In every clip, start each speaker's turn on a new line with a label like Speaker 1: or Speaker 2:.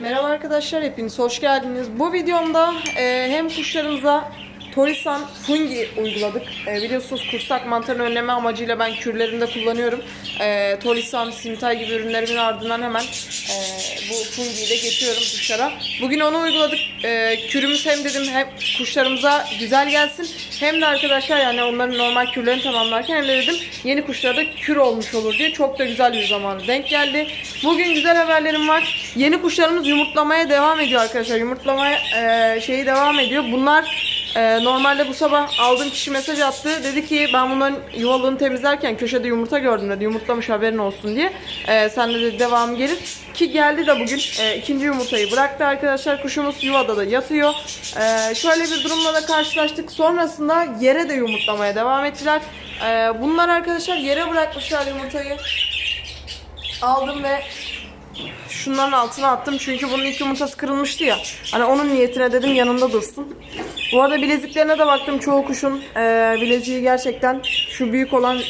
Speaker 1: Merhaba arkadaşlar, hepiniz hoş geldiniz. Bu videomda e, hem kuşlarımıza Torisan fungi uyguladık. E, biliyorsunuz kursak mantarını önleme amacıyla ben kürlerimde kullanıyorum. E, Torisan, Simtay gibi ürünlerimin ardından hemen e, bu fungiyi de geçiyorum dışarı. Bugün onu uyguladık. E, kürümüz hem dedim hem kuşlarımıza güzel gelsin hem de arkadaşlar yani onların normal kürlerini tamamlarken hem de dedim yeni kuşlara da kür olmuş olur diye çok da güzel bir zamanı denk geldi. Bugün güzel haberlerim var. Yeni kuşlarımız yumurtlamaya devam ediyor arkadaşlar. Yumurtlamaya e, şeyi devam ediyor. Bunlar e, normalde bu sabah aldığım kişi mesaj attı. Dedi ki ben bunların yuvalığını temizlerken köşede yumurta gördüm dedi. Yumurtlamış haberin olsun diye. E, sen de devam gelir. Ki geldi de bugün e, ikinci yumurtayı bıraktı arkadaşlar. Kuşumuz yuvada da yatıyor. E, şöyle bir durumla da karşılaştık. Sonrasında yere de yumurtlamaya devam ettiler. E, bunlar arkadaşlar yere bırakmışlar yumurtayı. Aldım ve şunların altına attım çünkü bunun ilk yumurtası kırılmıştı ya. Hani onun niyetine dedim yanında dursun. Bu arada bileziklerine de baktım çoğu kuşun e, bileziği gerçekten şu büyük olan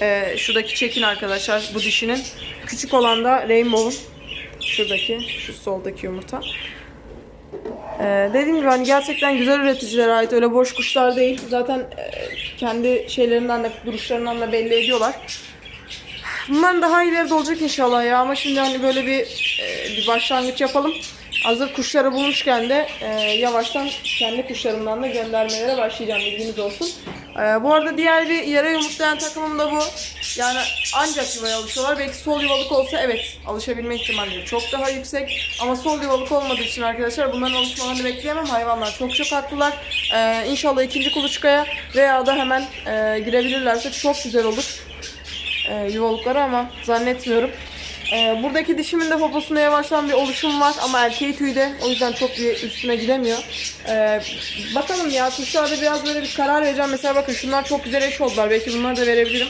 Speaker 1: e, şuradaki çekin arkadaşlar bu dişinin. Küçük olan da Rainbow'un şuradaki şu soldaki yumurta. Ee, dediğim gibi hani gerçekten güzel üreticilere ait öyle boş kuşlar değil. Zaten e, kendi şeylerinden de duruşlarından da belli ediyorlar. Bundan daha ileri de olacak inşallah ya ama şimdi hani böyle bir e, bir başlangıç yapalım. Hazır kuşları bulmuşken de e, yavaştan kendi kuşlarımdan da göndermelere başlayacağım bilginiz olsun. E, bu arada diğer bir yere yumurtlayan takımım da bu. Yani ancak yuvaya alışıyorlar. Belki sol yuvalık olsa evet alışabilme ihtimalleri çok daha yüksek. Ama sol yuvalık olmadığı için arkadaşlar bunların alışmalarını bekleyemem. Hayvanlar çok çok haklılar. E, inşallah ikinci kuluçkaya veya da hemen e, girebilirlerse çok güzel olur e, yuvalıkları ama zannetmiyorum. E, buradaki dişimin de poposunda yavaştan bir oluşum var ama erkeği tüyde o yüzden çok bir üstüne gidemiyor. E, bakalım ya kuşlarda biraz böyle bir karar vereceğim. Mesela bakın şunlar çok güzel eş oldular. Belki bunları da verebilirim.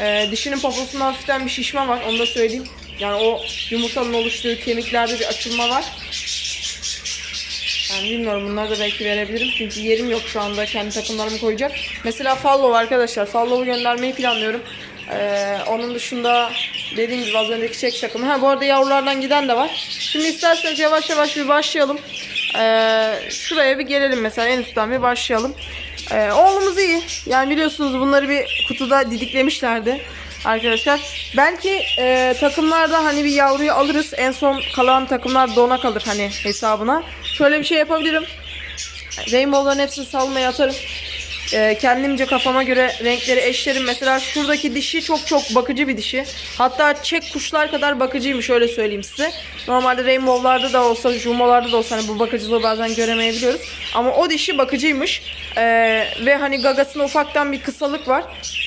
Speaker 1: E, dişinin poposunda hafiften bir şişme var onu da söyleyeyim. Yani o yumurtanın oluştuğu kemiklerde bir açılma var. Yani bilmiyorum bunları da belki verebilirim. Çünkü yerim yok şu anda kendi takımlarımı koyacak. Mesela Fallow arkadaşlar. Fallow'u göndermeyi planlıyorum. Ee, onun dışında dediğim gibi az önceki çek takımı. Ha bu arada yavrulardan giden de var. Şimdi isterseniz yavaş yavaş bir başlayalım. Ee, şuraya bir gelelim mesela en üstten bir başlayalım. Ee, oğlumuz iyi. Yani biliyorsunuz bunları bir kutuda didiklemişlerdi arkadaşlar. Belki e, takımlarda hani bir yavruyu alırız. En son kalan takımlar dona kalır hani hesabına. Şöyle bir şey yapabilirim. Rainbow'ların hepsini salmaya atarım. Ee, kendimce kafama göre renkleri eşlerim. Mesela şuradaki dişi çok çok bakıcı bir dişi. Hatta çek kuşlar kadar bakıcıymış öyle söyleyeyim size. Normalde rainbow'larda da olsa, jumolarda da olsa hani bu bakıcılığı bazen göremeyebiliyoruz. Ama o dişi bakıcıymış. Ee, ve hani gagasında ufaktan bir kısalık var.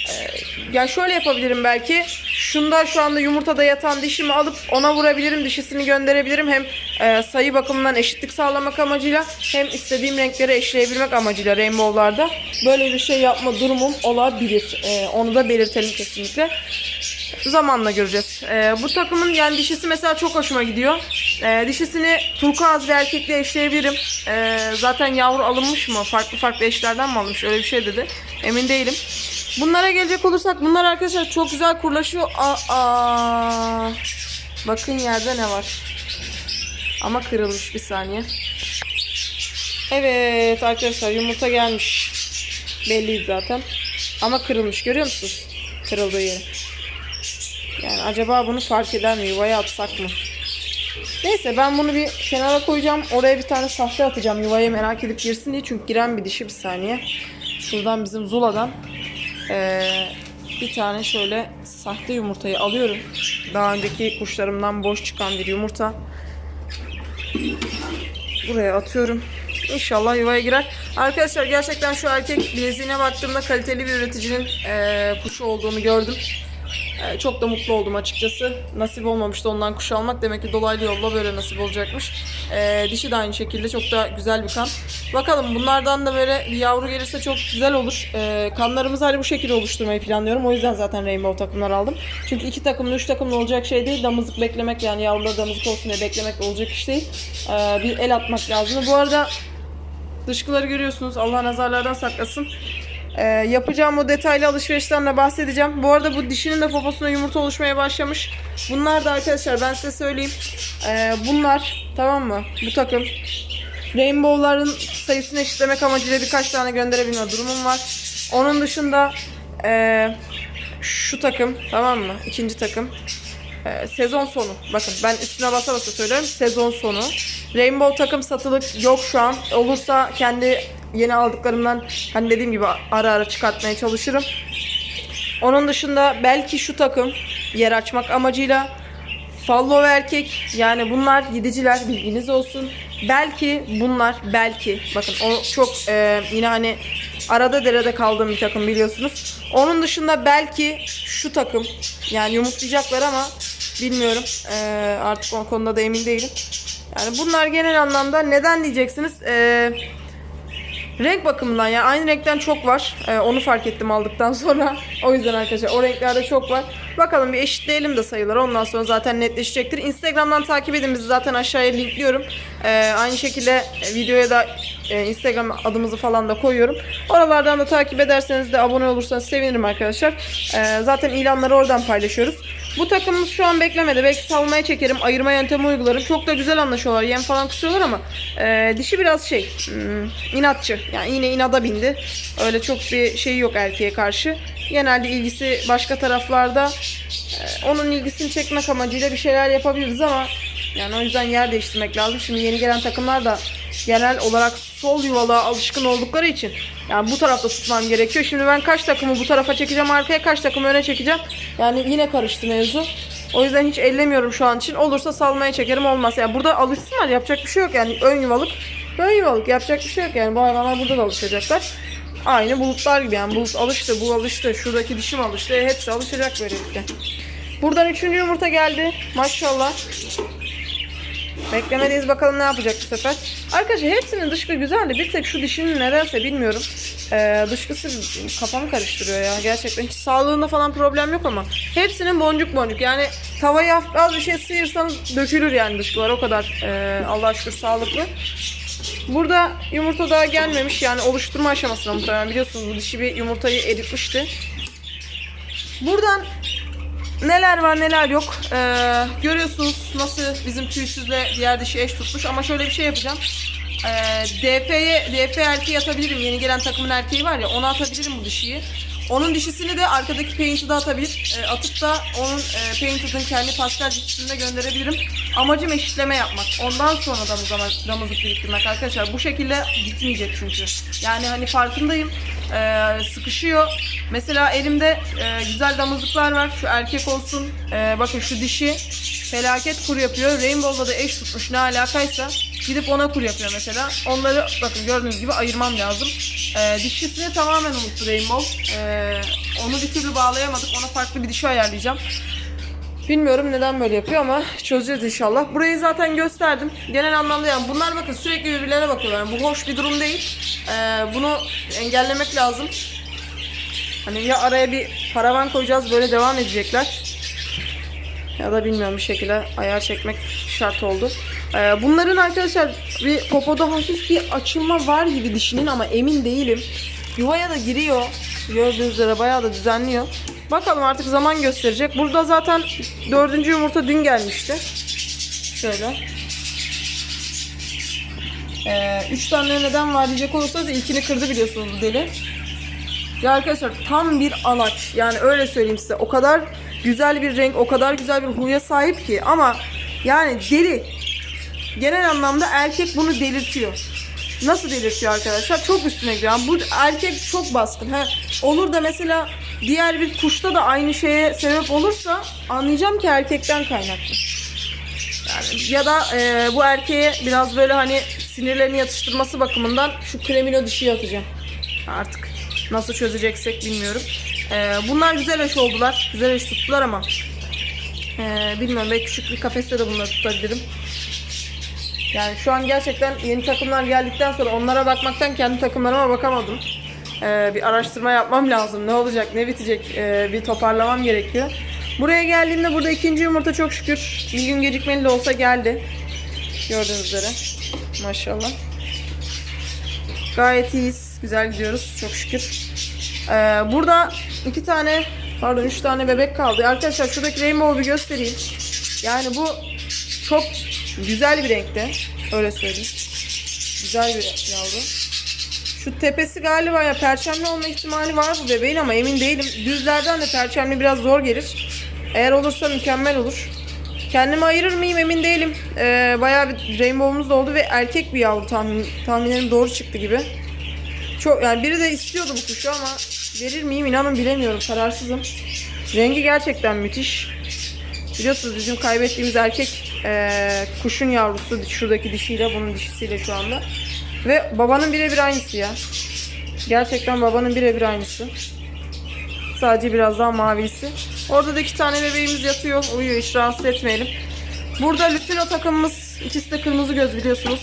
Speaker 1: Ee, yani şöyle yapabilirim belki. Şunda şu anda yumurtada yatan dişimi alıp ona vurabilirim. Dişisini gönderebilirim. Hem e, sayı bakımından eşitlik sağlamak amacıyla hem istediğim renkleri eşleyebilmek amacıyla rainbow'larda böyle bir şey yapma durumum olabilir. E, onu da belirtelim kesinlikle. Zamanla göreceğiz. E, bu takımın yani dişisi mesela çok hoşuma gidiyor. Dişisini turkuaz bir erkekle eşleyebilirim. Zaten yavru alınmış mı? Farklı farklı eşlerden mi alınmış? Öyle bir şey dedi. Emin değilim. Bunlara gelecek olursak bunlar arkadaşlar çok güzel kurlaşıyor. Aa, bakın yerde ne var. Ama kırılmış bir saniye. Evet arkadaşlar yumurta gelmiş. Belliydi zaten. Ama kırılmış görüyor musunuz? Kırıldığı yeri. Yani acaba bunu fark eder mi? Yuvaya atsak mı? Neyse ben bunu bir kenara koyacağım. Oraya bir tane sahte atacağım yuvaya merak edip girsin diye. Çünkü giren bir dişi bir saniye. Şuradan bizim Zula'dan ee, bir tane şöyle sahte yumurtayı alıyorum. Daha önceki kuşlarımdan boş çıkan bir yumurta. Buraya atıyorum. İnşallah yuvaya girer. Arkadaşlar gerçekten şu erkek bileziğine baktığımda kaliteli bir üreticinin eee, kuşu olduğunu gördüm. Eee, çok da mutlu oldum açıkçası. Nasip olmamıştı ondan kuş almak. Demek ki dolaylı yolla böyle nasip olacakmış. Eee, dişi de aynı şekilde çok da güzel bir kan. Bakalım bunlardan da böyle bir yavru gelirse çok güzel olur. Eee, kanlarımızı hani bu şekilde oluşturmayı planlıyorum. O yüzden zaten rainbow takımlar aldım. Çünkü iki takımlı, üç takımlı olacak şey değil. Damızlık beklemek yani yavrular damızlık olsun diye beklemek olacak iş değil. Eee, bir el atmak lazım. Bu arada Dışkıları görüyorsunuz. Allah nazarlardan saklasın. Ee, yapacağım o detaylı alışverişten de bahsedeceğim. Bu arada bu dişinin de poposuna yumurta oluşmaya başlamış. Bunlar da arkadaşlar ben size söyleyeyim. Ee, bunlar tamam mı? Bu takım. Rainbow'ların sayısını eşitlemek amacıyla birkaç tane gönderebilme durumum var. Onun dışında ee, şu takım tamam mı? İkinci takım. Ee, sezon sonu. Bakın ben üstüne basa basa söylüyorum. Sezon sonu. Rainbow takım satılık yok şu an. Olursa kendi yeni aldıklarımdan hani dediğim gibi ara ara çıkartmaya çalışırım. Onun dışında belki şu takım yer açmak amacıyla Fallo erkek yani bunlar gidiciler bilginiz olsun. Belki bunlar belki bakın o çok e, yine hani arada derede kaldığım bir takım biliyorsunuz. Onun dışında belki şu takım yani yumurtlayacaklar ama bilmiyorum E, artık o konuda da emin değilim. Yani bunlar genel anlamda neden diyeceksiniz? E, Renk bakımından ya aynı renkten çok var. Ee, onu fark ettim aldıktan sonra. O yüzden arkadaşlar o renklerde çok var. Bakalım bir eşitleyelim de sayıları. Ondan sonra zaten netleşecektir. Instagram'dan takip edin. Bizi zaten aşağıya linkliyorum. Ee, aynı şekilde e, videoya da e, Instagram adımızı falan da koyuyorum. Oralardan da takip ederseniz de abone olursanız sevinirim arkadaşlar. Ee, zaten ilanları oradan paylaşıyoruz. Bu takımımız şu an beklemedi. Belki salmaya çekerim. Ayırma yöntemi uygularım. Çok da güzel anlaşıyorlar. Yem falan kusuyorlar ama e, dişi biraz şey hmm, inatçı. Yani yine inada bindi. Öyle çok bir şey yok erkeğe karşı. Genelde ilgisi başka taraflarda. E, onun ilgisini çekmek amacıyla bir şeyler yapabiliriz ama yani o yüzden yer değiştirmek lazım. Şimdi yeni gelen takımlar da genel olarak sol yuvalığa alışkın oldukları için yani bu tarafta tutmam gerekiyor. Şimdi ben kaç takımı bu tarafa çekeceğim arkaya kaç takımı öne çekeceğim. Yani yine karıştı mevzu. O yüzden hiç ellemiyorum şu an için. Olursa salmaya çekerim olmaz. Yani burada alışsınlar yapacak bir şey yok yani ön yuvalık. Ön yuvalık yapacak bir şey yok yani bu hayvanlar burada da alışacaklar. Aynı bulutlar gibi yani bulut alıştı bu alıştı şuradaki dişim alıştı e, hepsi alışacak böylelikle. Buradan üçüncü yumurta geldi maşallah. Beklemedeyiz bakalım ne yapacak bu sefer. Arkadaşlar hepsinin dışkı güzeldi. Bir tek şu dişinin nedense bilmiyorum. Ee, dışkısı kafamı karıştırıyor ya gerçekten. Hiç sağlığında falan problem yok ama. Hepsinin boncuk boncuk. Yani tavayı hafif az bir şey sıyırsanız dökülür yani dışkılar. O kadar ee, Allah şükür sağlıklı. Burada yumurta daha gelmemiş. Yani oluşturma aşamasında muhtemelen. Biliyorsunuz bu dişi bir yumurtayı eritmişti. Buradan neler var neler yok. Ee, görüyorsunuz nasıl bizim tüysüzle diğer dişi eş tutmuş. Ama şöyle bir şey yapacağım. Ee, DP'ye DP erkeği atabilirim. Yeni gelen takımın erkeği var ya ona atabilirim bu dişiyi. Onun dişisini de arkadaki paint'i de atabilir. E, atıp da onun e, painted'ın kendi pastel dişisini de gönderebilirim. Amacım eşitleme yapmak. Ondan sonra damız, damızlık biriktirmek arkadaşlar. Bu şekilde gitmeyecek çünkü. Yani hani farkındayım. E, sıkışıyor. Mesela elimde e, güzel damızlıklar var. Şu erkek olsun. E, bakın şu dişi felaket kur yapıyor. Rainbow'la da eş tutmuş ne alakaysa. Gidip ona kur yapıyor mesela. Onları bakın gördüğünüz gibi ayırmam lazım. Ee, dişisini tamamen unuttu Rainbow. Ee, onu bir türlü bağlayamadık. Ona farklı bir dişi ayarlayacağım. Bilmiyorum neden böyle yapıyor ama çözeceğiz inşallah. Burayı zaten gösterdim. Genel anlamda yani bunlar bakın sürekli birbirlerine bakıyorlar. Yani bu hoş bir durum değil. Ee, bunu engellemek lazım. Hani ya araya bir paravan koyacağız böyle devam edecekler. Ya da bilmiyorum bir şekilde ayar çekmek şart oldu. Ee, bunların arkadaşlar bir popoda hafif bir açılma var gibi dişinin ama emin değilim. Yuvaya da giriyor. Gördüğünüz üzere bayağı da düzenliyor. Bakalım artık zaman gösterecek. Burada zaten dördüncü yumurta dün gelmişti. Şöyle. Ee, üç tane neden var diyecek olursanız ilkini kırdı biliyorsunuz deli. Ya arkadaşlar tam bir anaç. Yani öyle söyleyeyim size. O kadar güzel bir renk, o kadar güzel bir huya sahip ki ama yani deli. Genel anlamda erkek bunu delirtiyor. Nasıl delirtiyor arkadaşlar? Çok üstüne gidiyor. Bu erkek çok baskın. He, olur da mesela diğer bir kuşta da aynı şeye sebep olursa anlayacağım ki erkekten kaynaklı. Yani ya da e, bu erkeğe biraz böyle hani sinirlerini yatıştırması bakımından şu kremino dişiyi atacağım. Artık nasıl çözeceksek bilmiyorum. E, bunlar güzel eş oldular. Güzel eş tuttular ama e, bilmiyorum belki küçük bir kafeste de bunları tutabilirim. Yani şu an gerçekten yeni takımlar geldikten sonra onlara bakmaktan kendi takımlarıma bakamadım. Ee, bir araştırma yapmam lazım. Ne olacak, ne bitecek ee, bir toparlamam gerekiyor. Buraya geldiğimde burada ikinci yumurta çok şükür bir gün gecikmeli de olsa geldi. Gördüğünüz üzere. Maşallah. Gayet iyiyiz. Güzel gidiyoruz çok şükür. Ee, burada iki tane pardon üç tane bebek kaldı. Arkadaşlar şuradaki rainbow'u bir göstereyim. Yani bu çok güzel bir renkte. Öyle söyleyeyim. Güzel bir yavru. Şu tepesi galiba ya perçemli olma ihtimali var bu bebeğin ama emin değilim. Düzlerden de perçemli biraz zor gelir. Eğer olursa mükemmel olur. Kendimi ayırır mıyım emin değilim. Ee, bayağı bir rainbow'umuz da oldu ve erkek bir yavru tahmin, tahminlerim doğru çıktı gibi. Çok yani biri de istiyordu bu kuşu ama verir miyim inanın bilemiyorum kararsızım. Rengi gerçekten müthiş. Biliyorsunuz bizim kaybettiğimiz erkek eee, kuşun yavrusu şuradaki dişiyle bunun dişisiyle şu anda. Ve babanın birebir aynısı ya. Gerçekten babanın birebir aynısı. Sadece biraz daha mavisi. Orada da iki tane bebeğimiz yatıyor. Uyuyor hiç rahatsız etmeyelim. Burada lütino takımımız. ikisi de kırmızı göz biliyorsunuz.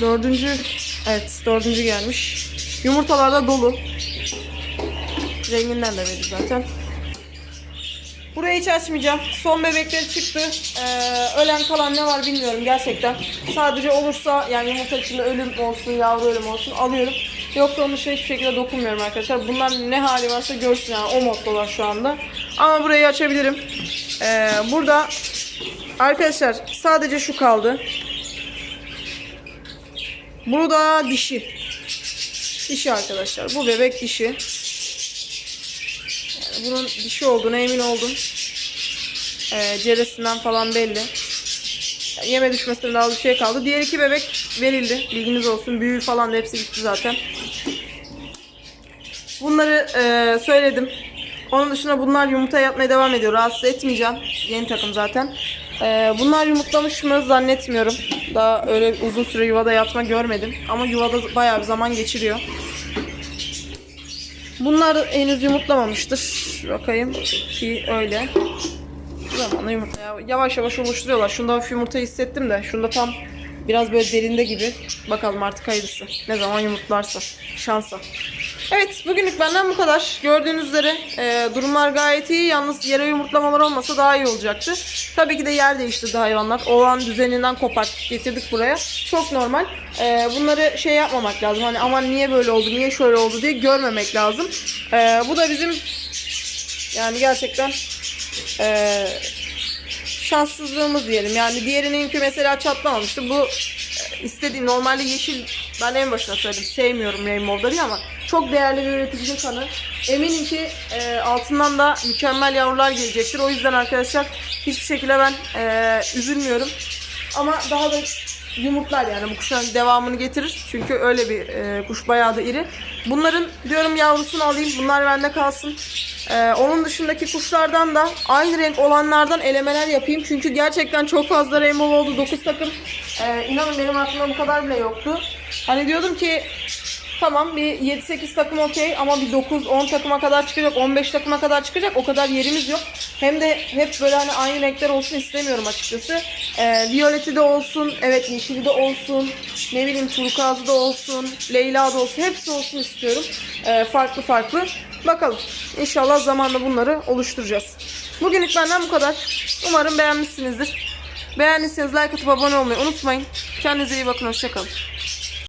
Speaker 1: Dördüncü. Evet dördüncü gelmiş. Yumurtalar da dolu. Renginden de belli zaten. Burayı hiç açmayacağım. Son bebekleri çıktı. Ee, ölen kalan ne var bilmiyorum gerçekten. Sadece olursa yani yumurta içinde ölüm olsun, yavru ölüm olsun alıyorum. Yoksa onun dışında hiçbir şekilde dokunmuyorum arkadaşlar. Bunlar ne hali varsa görsün yani o moddalar şu anda. Ama burayı açabilirim. Ee, burada arkadaşlar sadece şu kaldı. Bu da dişi. Dişi arkadaşlar. Bu bebek dişi. Bunun dişi olduğuna emin oldum. Ee, ceresinden falan belli. Yeme düşmesine daha bir şey kaldı. Diğer iki bebek verildi. Bilginiz olsun. Büyüğü falan da hepsi gitti zaten. Bunları e, söyledim. Onun dışında bunlar yumurta yapmaya devam ediyor. Rahatsız etmeyeceğim. Yeni takım zaten. E, bunlar yumurtlamış mı zannetmiyorum. Daha öyle uzun süre yuvada yatma görmedim. Ama yuvada bayağı bir zaman geçiriyor. Bunlar henüz yumurtlamamıştır. Bakayım ki öyle. Zamanla yumurta ya- yavaş yavaş oluşturuyorlar. Şunda hafif yumurta hissettim de. Şunda tam biraz böyle derinde gibi. Bakalım artık hayırlısı. Ne zaman yumurtlarsa. Şansa. Evet bugünlük benden bu kadar. Gördüğünüz üzere e, durumlar gayet iyi. Yalnız yere yumurtlamalar olmasa daha iyi olacaktı. Tabii ki de yer değiştirdi hayvanlar. Olan düzeninden koparttık getirdik buraya. Çok normal. E, bunları şey yapmamak lazım. Hani aman niye böyle oldu, niye şöyle oldu diye görmemek lazım. E, bu da bizim yani gerçekten e, şanssızlığımız diyelim. Yani diğerininki mesela çatlamamıştı. Bu e, istediğim normalde yeşil ben en başına söyledim sevmiyorum rainbow'ları ama çok değerli bir üreticinin kanı. Eminim ki e, altından da mükemmel yavrular gelecektir. O yüzden arkadaşlar hiçbir şekilde ben e, üzülmüyorum. Ama daha da yumurtlar yani bu kuşların devamını getirir. Çünkü öyle bir e, kuş bayağı da iri. Bunların diyorum yavrusunu alayım. Bunlar bende kalsın. E, onun dışındaki kuşlardan da aynı renk olanlardan elemeler yapayım. Çünkü gerçekten çok fazla rainbow oldu. 9 takım. E, inanın benim aklımda bu kadar bile yoktu. Hani diyordum ki Tamam bir 7-8 takım okey ama bir 9-10 takıma kadar çıkacak, 15 takıma kadar çıkacak. O kadar yerimiz yok. Hem de hep böyle hani aynı renkler olsun istemiyorum açıkçası. Ee, Violeti de olsun, evet yeşili de olsun, ne bileyim turkuazı da olsun, Leyla da olsun. Hepsi olsun istiyorum. Ee, farklı farklı. Bakalım. İnşallah zamanla bunları oluşturacağız. Bugünlük benden bu kadar. Umarım beğenmişsinizdir. Beğendiyseniz like atıp abone olmayı unutmayın. Kendinize iyi bakın. Hoşçakalın.